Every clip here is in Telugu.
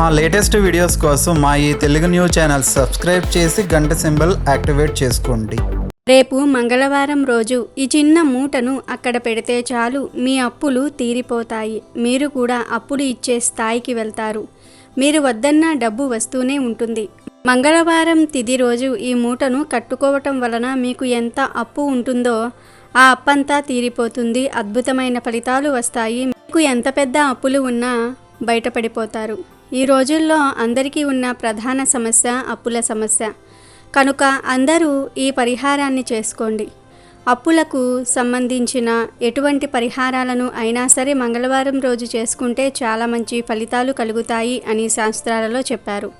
మా లేటెస్ట్ వీడియోస్ కోసం మా ఈ తెలుగు న్యూస్ ఛానల్ సబ్స్క్రైబ్ చేసి గంట సింబల్ యాక్టివేట్ చేసుకోండి. రేపు మంగళవారం రోజు ఈ చిన్న మూటను అక్కడ పెడితే చాలు మీ అప్పులు తీరిపోతాయి. మీరు కూడా అప్పులు ఇచ్చే స్థాయికి వెళ్తారు. మీరు వద్దన్న డబ్బు వస్తూనే ఉంటుంది. మంగళవారం తిది రోజు ఈ మూటను కట్టుకోవటం వలన మీకు ఎంత అప్పు ఉంటుందో ఆ అప్పంతా తీరిపోతుంది. అద్భుతమైన ఫలితాలు వస్తాయి. మీకు ఎంత పెద్ద అప్పులు ఉన్నా బయటపడిపోతారు. ఈ రోజుల్లో అందరికీ ఉన్న ప్రధాన సమస్య అప్పుల సమస్య. కనుక అందరూ ఈ పరిహారాన్ని చేసుకోండి. అప్పులకు సంబంధించిన ఎటువంటి పరిహారాలను అయినా సరే మంగళవారం రోజు చేసుకుంటే చాలా మంచి ఫలితాలు కలుగుతాయి అని శాస్త్రాలలో చెప్పారు.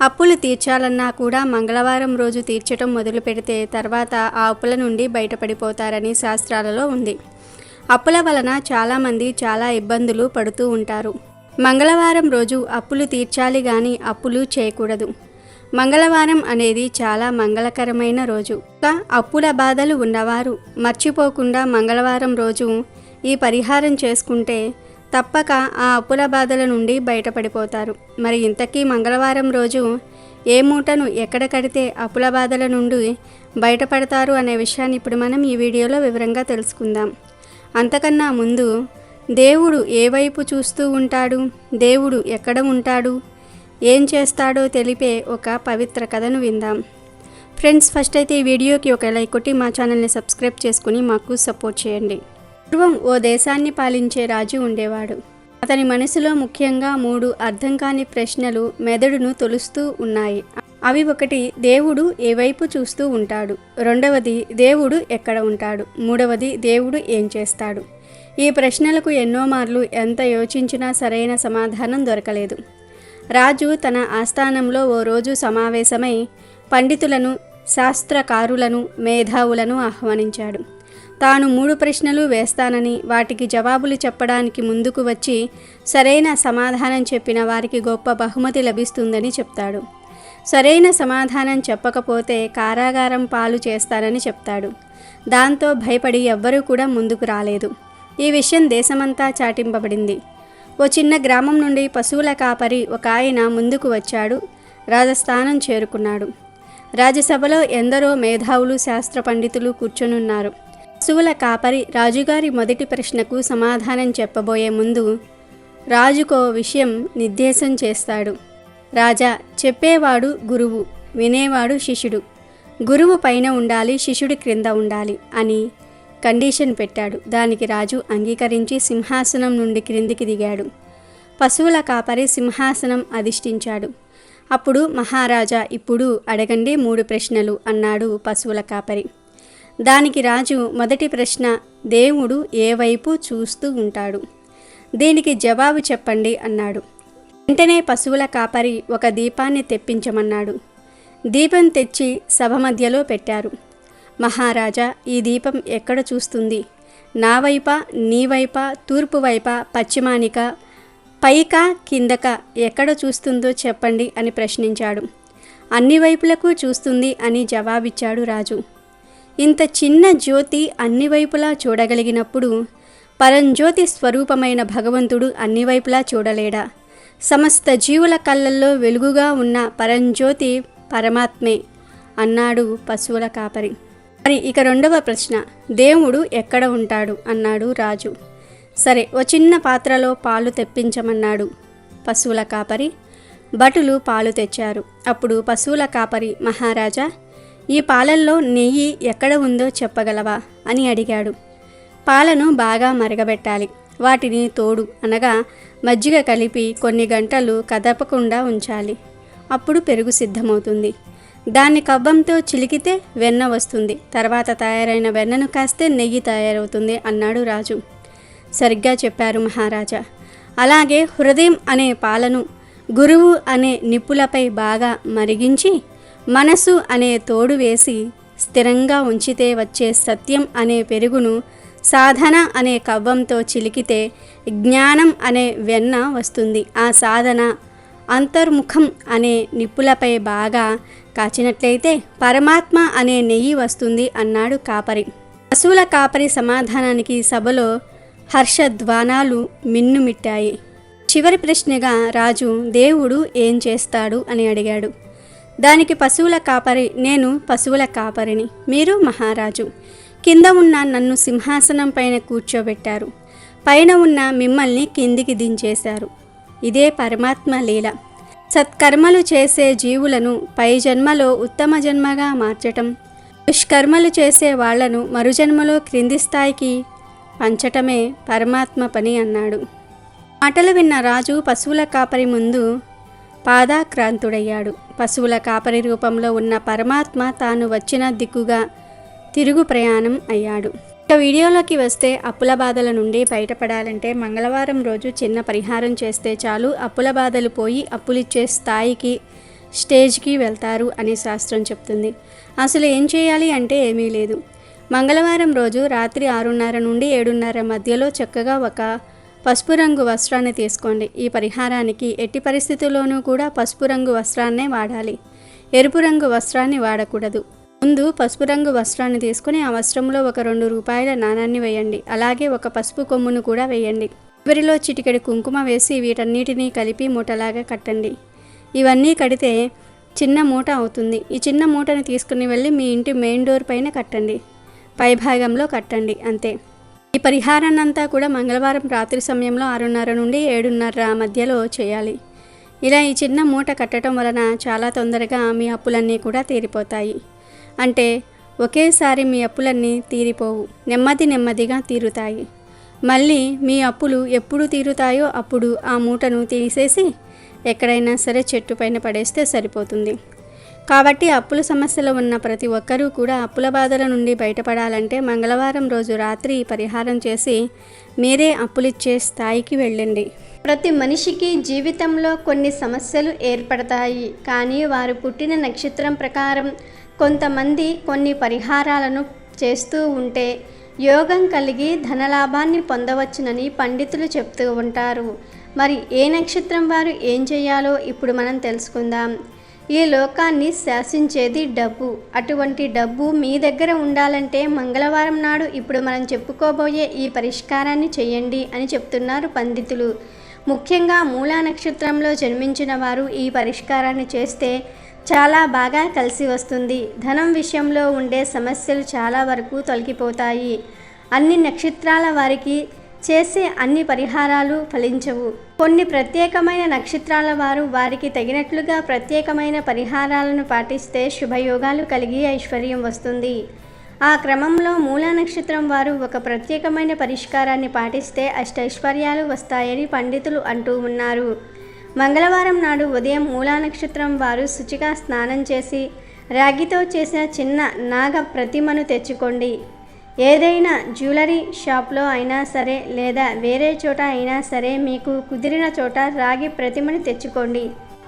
అప్పులు తీర్చాలన్నా కూడా మంగళవారం రోజు తీర్చటం మొదలు పెడితే తర్వాత ఆ అప్పుల నుండి బయటపడిపోతారని శాస్త్రాలలో ఉంది. అప్పుల వలన చాలామంది చాలా ఇబ్బందులు పడుతూ ఉంటారు. మంగళవారం రోజు అప్పులు తీర్చాలి కానీ అప్పులు చేయకూడదు. మంగళవారం అనేది చాలా మంగళకరమైన రోజు. అప్పుల బాధలు ఉన్నవారు మర్చిపోకుండా మంగళవారం రోజు ఈ పరిహారం చేసుకుంటే తప్పక ఆ అప్పుల బాధల నుండి బయటపడిపోతారు. మరి ఇంతకీ మంగళవారం రోజు ఏ మూటను ఎక్కడ కడితే అప్పుల బాధల నుండి బయటపడతారు అనే విషయాన్ని ఇప్పుడు మనం ఈ వీడియోలో వివరంగా తెలుసుకుందాం. అంతకన్నా ముందు దేవుడు ఏ వైపు చూస్తూ ఉంటాడు? దేవుడు ఎక్కడ ఉంటాడు? ఏం చేస్తాడో తెలిపే ఒక పవిత్ర కథను విందాం. ఫ్రెండ్స్ ఫస్ట్ అయితే ఈ వీడియోకి ఒక లైక్ కొట్టి మా ఛానల్ని సబ్స్క్రైబ్ చేసుకుని మాకు సపోర్ట్ చేయండి. పూర్వం ఓ దేశాన్ని పాలించే రాజు ఉండేవాడు. అతని మనసులో ముఖ్యంగా మూడు అర్థం కాని ప్రశ్నలు మెదడును తొలుస్తూ ఉన్నాయి. అవి ఒకటి దేవుడు ఏ వైపు చూస్తూ ఉంటాడు? రెండవది దేవుడు ఎక్కడ ఉంటాడు? మూడవది దేవుడు ఏం చేస్తాడు? ఈ ప్రశ్నలకు ఎన్నో మార్లు ఎంత యోచించినా సరైన సమాధానం దొరకలేదు. రాజు తన ఆస్థానంలో ఓ రోజు సమావేశమై పండితులను శాస్త్రకారులను మేధావులను ఆహ్వానించాడు. తాను మూడు ప్రశ్నలు వేస్తానని వాటికి జవాబులు చెప్పడానికి ముందుకు వచ్చి సరైన సమాధానం చెప్పిన వారికి గొప్ప బహుమతి లభిస్తుందని చెప్తాడు. సరైన సమాధానం చెప్పకపోతే కారాగారం పాలు చేస్తానని చెప్తాడు. దాంతో భయపడి ఎవ్వరూ కూడా ముందుకు రాలేదు. ఈ విషయం దేశమంతా చాటింపబడింది. ఓ చిన్న గ్రామం నుండి పశువుల కాపరి ఒక ఆయన ముందుకు వచ్చాడు. రాజస్థానం చేరుకున్నాడు. రాజ్యసభలో ఎందరో మేధావులు శాస్త్ర పండితులు కూర్చొనున్నారు. పశువుల కాపరి రాజుగారి మొదటి ప్రశ్నకు సమాధానం చెప్పబోయే ముందు రాజుకో విషయం నిర్దేశం చేస్తాడు. రాజా చెప్పేవాడు గురువు వినేవాడు శిష్యుడు. గురువు పైన ఉండాలి శిష్యుడు క్రింద ఉండాలి అని కండిషన్ పెట్టాడు. దానికి రాజు అంగీకరించి సింహాసనం నుండి క్రిందికి దిగాడు. పశువుల కాపరి సింహాసనం అధిష్ఠించాడు. అప్పుడు మహారాజా ఇప్పుడు అడగండి మూడు ప్రశ్నలు అన్నాడు పశువుల కాపరి. దానికి రాజు మొదటి ప్రశ్న దేవుడు ఏ వైపు చూస్తూ ఉంటాడు? దీనికి జవాబు చెప్పండి అన్నాడు. వెంటనే పశువుల కాపరి ఒక దీపాన్ని తెప్పించమన్నాడు. దీపం తెచ్చి సభ మధ్యలో పెట్టారు. మహారాజా ఈ దీపం ఎక్కడ చూస్తుంది? నా వైపా నీ వైపా తూర్పు వైప పశ్చిమానిక? పైకా కిందక? ఎక్కడ చూస్తుందో చెప్పండి అని ప్రశ్నించాడు. అన్ని వైపులకు చూస్తుంది అని జవాబిచ్చాడు రాజు. ఇంత చిన్న జ్యోతి అన్ని వైపులా చూడగలిగినప్పుడు పరంజ్యోతి స్వరూపమైన భగవంతుడు అన్ని వైపులా చూడలేడా? సమస్త జీవుల కళ్ళల్లో వెలుగుగా ఉన్న పరంజ్యోతి పరమాత్మే అన్నాడు పశువుల కాపరి. మరి ఇక రెండవ ప్రశ్న దేవుడు ఎక్కడ ఉంటాడు? అన్నాడు రాజు. సరే ఓ చిన్న పాత్రలో పాలు తెప్పించమన్నాడు పశువుల కాపరి. భటులు పాలు తెచ్చారు. అప్పుడు పశువుల కాపరి మహారాజా ఈ పాలల్లో నెయ్యి ఎక్కడ ఉందో చెప్పగలవా? అని అడిగాడు. పాలను బాగా మరగబెట్టాలి. వాటిని తోడు అనగా మజ్జిగ కలిపి కొన్ని గంటలు కదపకుండా ఉంచాలి. అప్పుడు పెరుగు సిద్ధమవుతుంది. దాన్ని కవ్వంతో చిలికితే వెన్న వస్తుంది. తర్వాత తయారైన వెన్నను కాస్తే నెయ్యి తయారవుతుంది అన్నాడు రాజు. సరిగ్గా చెప్పారు మహారాజా. అలాగే హృదయం అనే పాలను గురువు అనే నిప్పులపై బాగా మరిగించి మనసు అనే తోడు వేసి స్థిరంగా ఉంచితే వచ్చే సత్యం అనే పెరుగును సాధన అనే కవ్వంతో చిలికితే జ్ఞానం అనే వెన్న వస్తుంది. ఆ సాధన అంతర్ముఖం అనే నిప్పులపై బాగా కాచినట్లయితే పరమాత్మ అనే నెయ్యి వస్తుంది అన్నాడు కాపరి. పశువుల కాపరి సమాధానానికి సభలో హర్షధ్వానాలు మిన్నుమిట్టాయి చివరి ప్రశ్నగా రాజు దేవుడు ఏం చేస్తాడు? అని అడిగాడు. దానికి పశువుల కాపరి నేను పశువుల కాపరిని. మీరు మహారాజు. కింద ఉన్న నన్ను సింహాసనం పైన కూర్చోబెట్టారు. పైన ఉన్న మిమ్మల్ని కిందికి దించేశారు. ఇదే పరమాత్మ లీల. సత్కర్మలు చేసే జీవులను పై జన్మలో ఉత్తమ జన్మగా మార్చటం దుష్కర్మలు చేసే వాళ్ళను మరుజన్మలో క్రింది స్థాయికి పంచటమే పరమాత్మ పని అన్నాడు. మాటలు విన్న రాజు పశువుల కాపరి ముందు పాదాక్రాంతుడయ్యాడు. పశువుల కాపరి రూపంలో ఉన్న పరమాత్మ తాను వచ్చిన దిక్కుగా తిరుగు ప్రయాణం అయ్యాడు. ఇక వీడియోలోకి వస్తే అప్పుల బాధల నుండి బయటపడాలంటే మంగళవారం రోజు చిన్న పరిహారం చేస్తే చాలు. అప్పుల బాధలు పోయి అప్పులిచ్చే స్థాయికి స్టేజ్కి వెళ్తారు అని శాస్త్రం చెప్తుంది. అసలు ఏం చేయాలి అంటే ఏమీ లేదు. మంగళవారం రోజు రాత్రి ఆరున్నర నుండి ఏడున్నర మధ్యలో చక్కగా ఒక పసుపు రంగు వస్త్రాన్ని తీసుకోండి. ఈ పరిహారానికి ఎట్టి పరిస్థితుల్లోనూ కూడా పసుపు రంగు వస్త్రాన్నే వాడాలి. ఎరుపు రంగు వస్త్రాన్ని వాడకూడదు. ముందు పసుపు రంగు వస్త్రాన్ని తీసుకుని ఆ వస్త్రంలో ఒక రెండు రూపాయల నాణాన్ని వేయండి. అలాగే ఒక పసుపు కొమ్మును కూడా వేయండి. చివరిలో చిటికెడు కుంకుమ వేసి వీటన్నిటినీ కలిపి మూటలాగా కట్టండి. ఇవన్నీ కడితే చిన్న మూట అవుతుంది. ఈ చిన్న మూటను తీసుకుని వెళ్ళి మీ ఇంటి మెయిన్ డోర్ పైన కట్టండి. పైభాగంలో కట్టండి. అంతే. ఈ పరిహారాన్ని అంతా కూడా మంగళవారం రాత్రి సమయంలో ఆరున్నర నుండి ఏడున్నర మధ్యలో చేయాలి. ఇలా ఈ చిన్న మూట కట్టడం వలన చాలా తొందరగా మీ అప్పులన్నీ కూడా తీరిపోతాయి. అంటే ఒకేసారి మీ అప్పులన్నీ తీరిపోవు. నెమ్మది నెమ్మదిగా తీరుతాయి. మళ్ళీ మీ అప్పులు ఎప్పుడు తీరుతాయో అప్పుడు ఆ మూటను తీసేసి ఎక్కడైనా సరే చెట్టు పైన పడేస్తే సరిపోతుంది. కాబట్టి అప్పుల సమస్యలో ఉన్న ప్రతి ఒక్కరూ కూడా అప్పుల బాధల నుండి బయటపడాలంటే మంగళవారం రోజు రాత్రి పరిహారం చేసి మీరే అప్పులిచ్చే స్థాయికి వెళ్ళండి. ప్రతి మనిషికి జీవితంలో కొన్ని సమస్యలు ఏర్పడతాయి. కానీ వారు పుట్టిన నక్షత్రం ప్రకారం కొంతమంది కొన్ని పరిహారాలను చేస్తూ ఉంటే యోగం కలిగి ధనలాభాన్ని పొందవచ్చునని పండితులు చెప్తూ ఉంటారు. మరి ఏ నక్షత్రం వారు ఏం చేయాలో ఇప్పుడు మనం తెలుసుకుందాం. ఈ లోకాన్ని శాసించేది డబ్బు. అటువంటి డబ్బు మీ దగ్గర ఉండాలంటే మంగళవారం నాడు ఇప్పుడు మనం చెప్పుకోబోయే ఈ పరిష్కారాన్ని చేయండి అని చెప్తున్నారు పండితులు. ముఖ్యంగా మూలా నక్షత్రంలో జన్మించిన వారు ఈ పరిష్కారాన్ని చేస్తే చాలా బాగా కలిసి వస్తుంది. ధనం విషయంలో ఉండే సమస్యలు చాలా వరకు తొలగిపోతాయి. అన్ని నక్షత్రాల వారికి చేసే అన్ని పరిహారాలు ఫలించవు. కొన్ని ప్రత్యేకమైన నక్షత్రాల వారు వారికి తగినట్లుగా ప్రత్యేకమైన పరిహారాలను పాటిస్తే శుభయోగాలు కలిగి ఐశ్వర్యం వస్తుంది. ఆ క్రమంలో మూల నక్షత్రం వారు ఒక ప్రత్యేకమైన పరిష్కారాన్ని పాటిస్తే అష్టైశ్వర్యాలు వస్తాయని పండితులు అంటూ ఉన్నారు. మంగళవారం నాడు ఉదయం మూలా నక్షత్రం వారు శుచిగా స్నానం చేసి రాగితో చేసిన చిన్న నాగ ప్రతిమను తెచ్చుకోండి. ఏదైనా జ్యువెలరీ షాప్లో అయినా సరే లేదా వేరే చోట అయినా సరే మీకు కుదిరిన చోట రాగి ప్రతిమని తెచ్చుకోండి.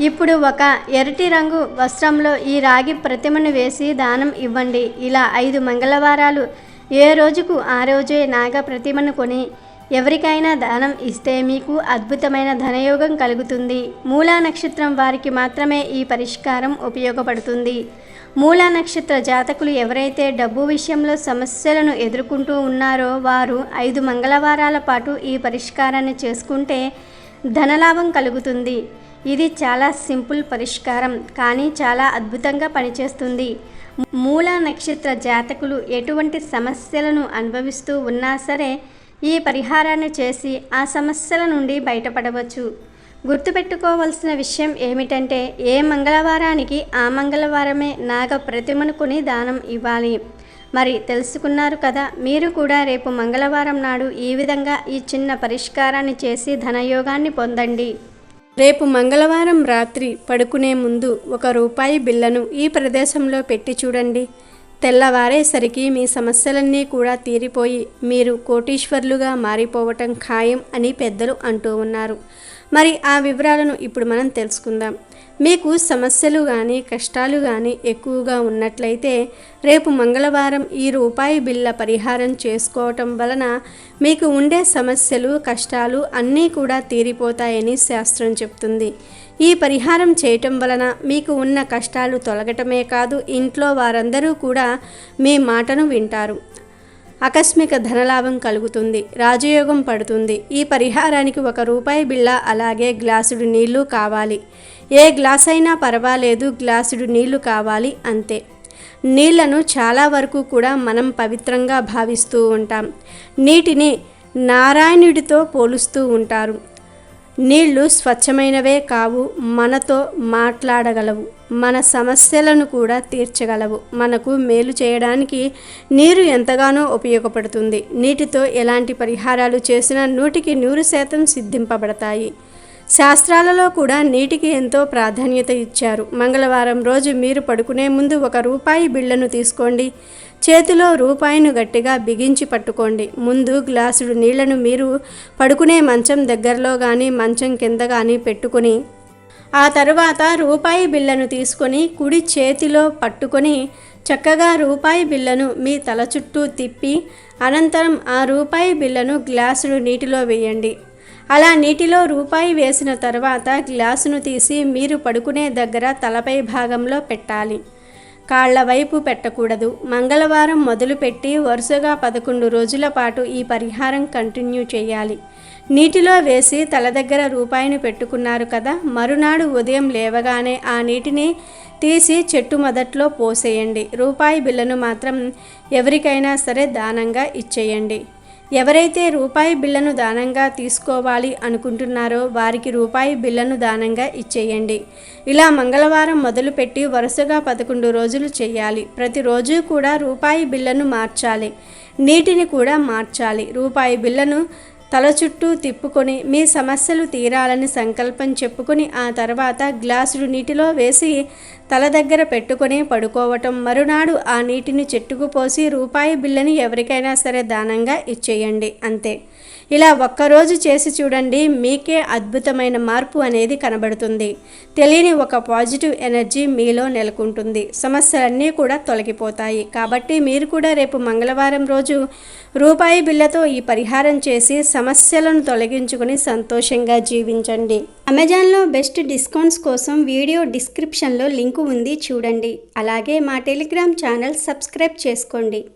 ఇప్పుడు ఒక ఎరటి రంగు వస్త్రంలో ఈ రాగి ప్రతిమను వేసి దానం ఇవ్వండి. ఇలా ఐదు మంగళవారాలు ఏ రోజుకు ఆ రోజే నాగ ప్రతిమను కొని ఎవరికైనా దానం ఇస్తే మీకు అద్భుతమైన ధనయోగం కలుగుతుంది. మూలా నక్షత్రం వారికి మాత్రమే ఈ పరిష్కారం ఉపయోగపడుతుంది. మూలా నక్షత్ర జాతకులు ఎవరైతే డబ్బు విషయంలో సమస్యలను ఎదుర్కొంటూ ఉన్నారో వారు ఐదు మంగళవారాల పాటు ఈ పరిష్కారాన్ని చేసుకుంటే ధనలాభం కలుగుతుంది. ఇది చాలా సింపుల్ పరిష్కారం కానీ చాలా అద్భుతంగా పనిచేస్తుంది. మూల నక్షత్ర జాతకులు ఎటువంటి సమస్యలను అనుభవిస్తూ ఉన్నా సరే ఈ పరిహారాన్ని చేసి ఆ సమస్యల నుండి బయటపడవచ్చు. గుర్తుపెట్టుకోవలసిన విషయం ఏమిటంటే ఏ మంగళవారానికి ఆ మంగళవారమే నాగ ప్రతిమను కొని దానం ఇవ్వాలి. మరి తెలుసుకున్నారు కదా మీరు కూడా రేపు మంగళవారం నాడు ఈ విధంగా ఈ చిన్న పరిష్కారాన్ని చేసి ధనయోగాన్ని పొందండి. రేపు మంగళవారం రాత్రి పడుకునే ముందు ఒక రూపాయి బిల్లను ఈ ప్రదేశంలో పెట్టి చూడండి. తెల్లవారేసరికి మీ సమస్యలన్నీ కూడా తీరిపోయి మీరు కోటీశ్వర్లుగా మారిపోవటం ఖాయం అని పెద్దలు అంటూ ఉన్నారు. మరి ఆ వివరాలను ఇప్పుడు మనం తెలుసుకుందాం. మీకు సమస్యలు కానీ కష్టాలు కానీ ఎక్కువగా ఉన్నట్లయితే రేపు మంగళవారం ఈ రూపాయి బిల్ల పరిహారం చేసుకోవటం వలన మీకు ఉండే సమస్యలు కష్టాలు అన్నీ కూడా తీరిపోతాయని శాస్త్రం చెప్తుంది. ఈ పరిహారం చేయటం వలన మీకు ఉన్న కష్టాలు తొలగటమే కాదు ఇంట్లో వారందరూ కూడా మీ మాటను వింటారు. ఆకస్మిక ధనలాభం కలుగుతుంది రాజయోగం పడుతుంది. ఈ పరిహారానికి ఒక రూపాయి బిళ్ళ అలాగే గ్లాసుడు నీళ్ళు కావాలి. ఏ గ్లాస్ అయినా పర్వాలేదు గ్లాసుడు నీళ్ళు కావాలి అంతే. నీళ్ళను చాలా వరకు కూడా మనం పవిత్రంగా భావిస్తూ ఉంటాం. నీటిని నారాయణుడితో పోలుస్తూ ఉంటారు. నీళ్ళు స్వచ్ఛమైనవే కావు మనతో మాట్లాడగలవు. మన సమస్యలను కూడా తీర్చగలవు. మనకు మేలు చేయడానికి నీరు ఎంతగానో ఉపయోగపడుతుంది. నీటితో ఎలాంటి పరిహారాలు చేసినా నూటికి నూరు శాతం సిద్ధింపబడతాయి. శాస్త్రాలలో కూడా నీటికి ఎంతో ప్రాధాన్యత ఇచ్చారు. మంగళవారం రోజు మీరు పడుకునే ముందు ఒక రూపాయి బిళ్ళను తీసుకోండి. చేతిలో రూపాయిను గట్టిగా బిగించి పట్టుకోండి. ముందు గ్లాసుడు నీళ్ళను మీరు పడుకునే మంచం దగ్గరలో కానీ మంచం కింద కానీ పెట్టుకొని ఆ తర్వాత రూపాయి బిళ్ళను తీసుకొని కుడి చేతిలో పట్టుకొని చక్కగా రూపాయి బిళ్ళను మీ తల చుట్టూ తిప్పి అనంతరం ఆ రూపాయి బిళ్ళను గ్లాసుడు నీటిలో వేయండి. అలా నీటిలో రూపాయి వేసిన తర్వాత గ్లాసును తీసి మీరు పడుకునే దగ్గర తలపై భాగంలో పెట్టాలి. కాళ్ళ వైపు పెట్టకూడదు. మంగళవారం మొదలుపెట్టి వరుసగా పదకొండు రోజుల పాటు ఈ పరిహారం కంటిన్యూ చేయాలి. నీటిలో వేసి తల దగ్గర రూపాయిని పెట్టుకున్నారు కదా మరునాడు ఉదయం లేవగానే ఆ నీటిని తీసి చెట్టు మొదట్లో పోసేయండి. రూపాయి బిల్లను మాత్రం ఎవరికైనా సరే దానంగా ఇచ్చేయండి. ఎవరైతే రూపాయి బిళ్ళను దానంగా తీసుకోవాలి అనుకుంటున్నారో వారికి రూపాయి బిళ్ళను దానంగా ఇచ్చేయండి. ఇలా మంగళవారం మొదలుపెట్టి వరుసగా పదకొండు రోజులు చేయాలి. ప్రతిరోజు కూడా రూపాయి బిళ్ళను మార్చాలి. నీటిని కూడా మార్చాలి. రూపాయి బిళ్ళను తల చుట్టూ తిప్పుకొని మీ సమస్యలు తీరాలని సంకల్పం చెప్పుకొని ఆ తర్వాత గ్లాసుడు నీటిలో వేసి తల దగ్గర పెట్టుకొని పడుకోవటం. మరునాడు ఆ నీటిని చెట్టుకు పోసి రూపాయి బిల్లని ఎవరికైనా సరే దానంగా ఇచ్చేయండి. అంతే. ఇలా ఒక్కరోజు చేసి చూడండి మీకే అద్భుతమైన మార్పు అనేది కనబడుతుంది. తెలియని ఒక పాజిటివ్ ఎనర్జీ మీలో నెలకొంటుంది. సమస్యలన్నీ కూడా తొలగిపోతాయి. కాబట్టి మీరు కూడా రేపు మంగళవారం రోజు రూపాయి బిల్లతో ఈ పరిహారం చేసి సమస్యలను తొలగించుకుని సంతోషంగా జీవించండి. అమెజాన్లో బెస్ట్ డిస్కౌంట్స్ కోసం వీడియో డిస్క్రిప్షన్లో లింకు ఉంది చూడండి. అలాగే మా టెలిగ్రామ్ ఛానల్ సబ్స్క్రైబ్ చేసుకోండి.